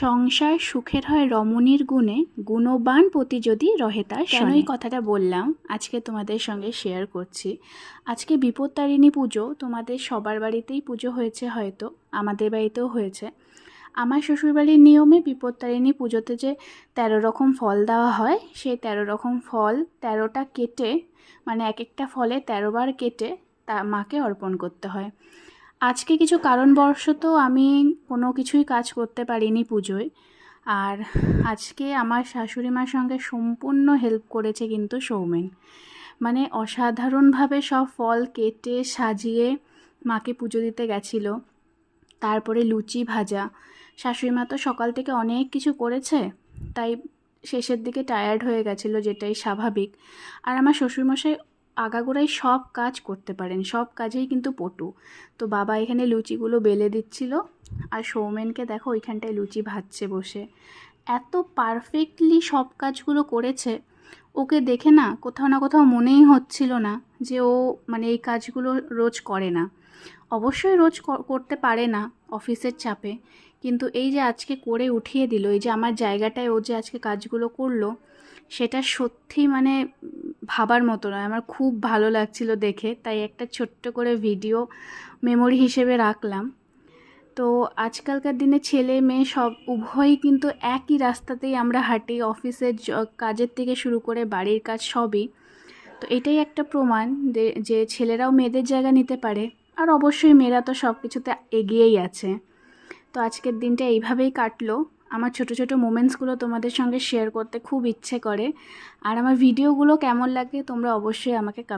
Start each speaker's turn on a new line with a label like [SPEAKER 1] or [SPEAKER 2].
[SPEAKER 1] সংসার সুখের হয় রমণীর গুণে গুণবান প্রতি যদি রহে তার কেন এই কথাটা বললাম? আজকে তোমাদের সঙ্গে শেয়ার করছি। আজকে বিপত্তারিণী পুজো তোমাদের সবার বাড়িতেই পুজো হয়েছে হয়তো আমাদের বাড়িতেও হয়েছে। আমার শ্বশুরবাড়ির নিয়মে বিপত্তারিণী পুজোতে যে তেরো রকম ফল দেওয়া হয় সেই তেরো রকম ফল তেরোটা কেটে মানে এক একটা ফলে তেরো বার কেটে তা মাকে অর্পণ করতে হয়। আজকে কিছু কারণবশত আমি কোনো কিছুই কাজ করতে পারিনি পুজোয়। আর আজকে আমার শাশুড়ি মার সঙ্গে সম্পূর্ণ হেল্প করেছে কিন্তু সৌমেন। মানে অসাধারণভাবে সব ফল কেটে সাজিয়ে মাকে পুজো দিতে গেছিল। তারপরে লুচি ভাজা। শাশুড়ি মা তো সকাল থেকে অনেক কিছু করেছে, তাই শেষের দিকে টায়ার্ড হয়ে গেছিল, যেটাই স্বাভাবিক। আর আমার শ্বশুরমশাই আগাগোড়াই সব কাজ করতে পারেন, সব কাজেই কিন্তু পটু। তো বাবা এখানে লুচিগুলো বেলে দিচ্ছিল আর সৌমেনকে দেখো ওইখানটায় লুচি ভাজছে বসে। এত পারফেক্টলি সব কাজগুলো করেছে, ওকে দেখে না কোথাও না কোথাও মনেই হচ্ছিল না যে ও মানে এই কাজগুলো রোজ করে না। অবশ্যই রোজ করতে পারে না অফিসের চাপে, কিন্তু এই যে আজকে করে উঠিয়ে দিল, এই যে আমার জায়গাটায় ও যে আজকে কাজগুলো করল সেটা সত্যি মানে ভাবার মতো নয়। আমার খুব ভালো লাগছিল দেখে, তাই একটা ছোট্ট করে ভিডিও মেমোরি হিসেবে রাখলাম। তো আজকালকার দিনে ছেলে মেয়ে সব উভয়ই কিন্তু একই রাস্তাতেই আমরা হাঁটি, অফিসের কাজের থেকে শুরু করে বাড়ির কাজ সবই। তো এটাই একটা প্রমাণ যে- ছেলেরাও মেয়েদের জায়গা নিতে পারে, আর অবশ্যই মেয়েরা তো সব কিছুতে এগিয়েই আছে। তো আজকের দিনটা এইভাবেই কাটলো। আমার ছোট ছোট মোমেন্টসগুলো তোমাদের সঙ্গে শেয়ার করতে খুব ইচ্ছে করে। আর আমার ভিডিওগুলো কেমন লাগে তোমরা অবশ্যই আমাকে